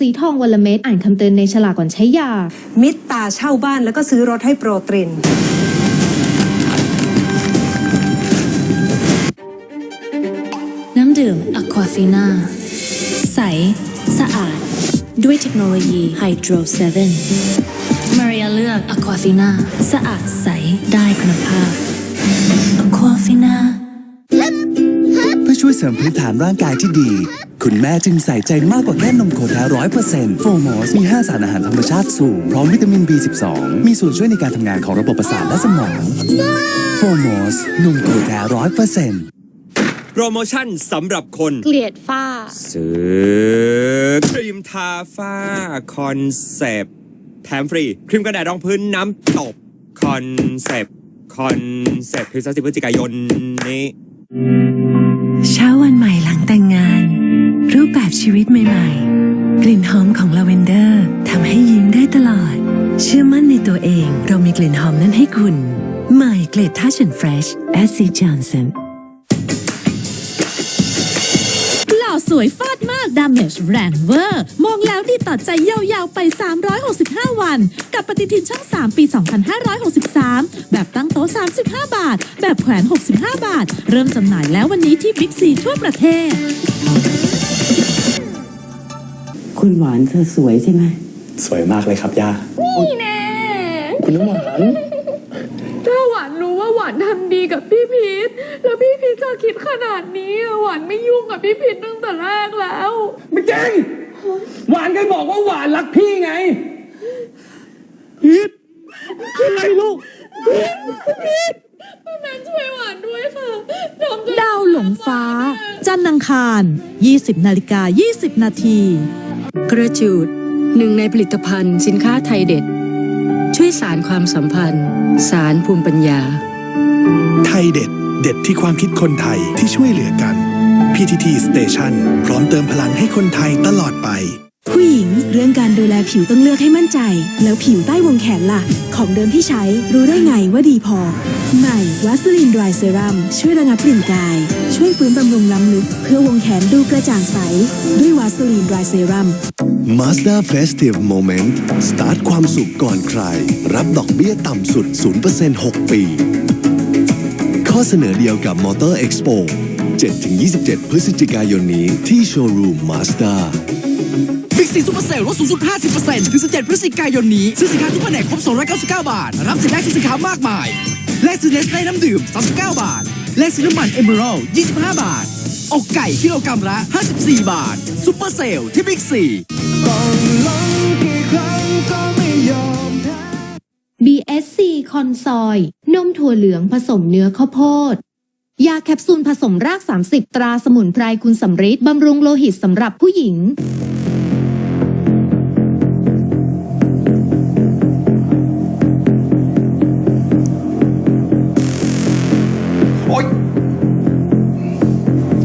สีทองวันละเม็ดอ่านคำเตือนในฉลากก่อนใช้ยา มิตรตาเช่าบ้านแล้วก็ซื้อรถให้โปรตริน น้ำดื่ม Aquafina ใส สะอาด ด้วยเทคโนโลยีไฮโดร7มาริยาเลือก Aquafina สะอาดใส ได้คุณภาพ Aquafina เพื่อช่วยเสริมพื้นฐานร่างกายที่ดี คุณแม่จึงใส่ใจมากกว่าแค่นมโคแท้ร้อยเปอร์เซ็นต์โฟมอสมี 5 สารอาหารธรรมชาติสูง พร้อมวิตามิน B12 มีส่วนช่วยในการทำงานของระบบประสาทและสมองโฟมอสนมโคแท้ร้อยเปอร์เซ็นต์โปรโมชั่นสำหรับคน เกลียดฝ้า ซื้อครีมทาฝ้า คอนเซปต์แถมฟรี ครีมกันแดดรองพื้นน้ำตบ คอนเซปต์คอนเซปต์คือ30พฤศจิกายนนี้ เช้าวันใหม่หลังแต่งงานรูป แบบชีวิตใหม่ๆ กลิ่นหอมของลาเวนเดอร์ทำให้ยิ้มได้ตลอด เชื่อมั่นในตัวเอง เรามีกลิ่นหอมนั้นให้คุณ ใหม่เกล็ดทัชแอนด์เฟรชแอสซีจอห์นสันหล่อสวยฟาดมากดามเมจแรงเวอร์ มองแล้วดีต่อใจยาวๆไป 365 วัน กับปฏิทินช่อง3 ปี 2563 แบบตั้งโต๊ะ 35 บาท แบบแขวน 65 บาท เริ่มจำหน่ายแล้ววันนี้ที่บิ๊กซีทั่วประเทศ คุณหวานเธอสวยใช่ไหม สวยมากเลยครับย่า นี่แน่คุณน้ำหวาน ถ้าหวานรู้ว่าหวานทำดีกับพี่พีทแล้วพี่พีทจะคิดขนาดนี้อะหวานไม่ยุ่งกับพี่พีทตั้งแต่แรกแล้ว ไม่จริงหวานเคยบอกว่าหวานรักพี่ไง พีทอะไรลูก แม่ช่วยหวานด้วยค่ะทำจนดาวหลงฟ้า จันทร์อังคาร 20 นาฬิกา 20 นาที กระจูดหนึ่งในผลิตภัณฑ์สินค้าไทยเด็ด ช่วยสารความสัมพันธ์ สารภูมิปัญญา ไทยเด็ด เด็ดที่ความคิดคนไทยที่ช่วยเหลือกัน PTT Station พร้อมเติมพลังให้คนไทยตลอดไป ผู้หญิงเรื่องการดูแลผิวต้องเลือกให้มั่นใจ แล้วผิวใต้วงแขนล่ะ ของเดิมที่ใช้รู้ได้ไงว่าดีพอ ใหม่วัสลินดรายเซรั่มช่วยระงับกลิ่นกาย ช่วยฟื้นบำรุงล้ำลึก เพื่อวงแขนดูกระจ่างใส ด้วยวัสลินดรายเซรั่ม Mazda Festive Moment สตาร์ทความสุขก่อนใคร รับดอกเบี้ยต่ำสุด 0% 6 ปี ข้อเสนอเดียวกับ Motor Expo 7-27 พฤศจิกายนนี้ที่โชว์รูม Mazda ีซูเปอร์เซลลดสูงสุด 50%ถึง 17 พฤศจิกายนนี้ ซื้อสินค้าทุกแผนกครบ 299 บาท รับสิทธิ์แลกซื้อสินค้ามากมาย แลกซื้อเนสได้น้ำดื่ม 39 บาท แลกซื้อน้ำมันเอเมอรัล25 บาท อกไก่กิโลกรัมละ 54 บาทซูเปอร์เซลที่บิ๊กซี BSC คอนซอย นมถั่วเหลืองผสมเนื้อข้าวโพด ยาแคปซูลผสมราก 30 ตราสมุนไพรคุณสำริดบำรุงโลหิตสำหรับผู้หญิง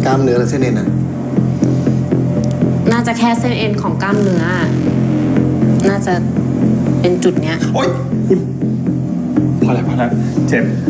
กล้ามเนื้อและเส้นเอ็นอะน่าจะแค่เส้นเอ็นของกล้ามเนื้อ น่าจะเป็นจุดเนี้ย โอ๊ยคุณ พอแล้วพอแล้วเจ็บ